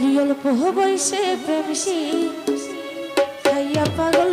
ওরি অল্প বয়সে প্রেমসি খাইয়া পাগল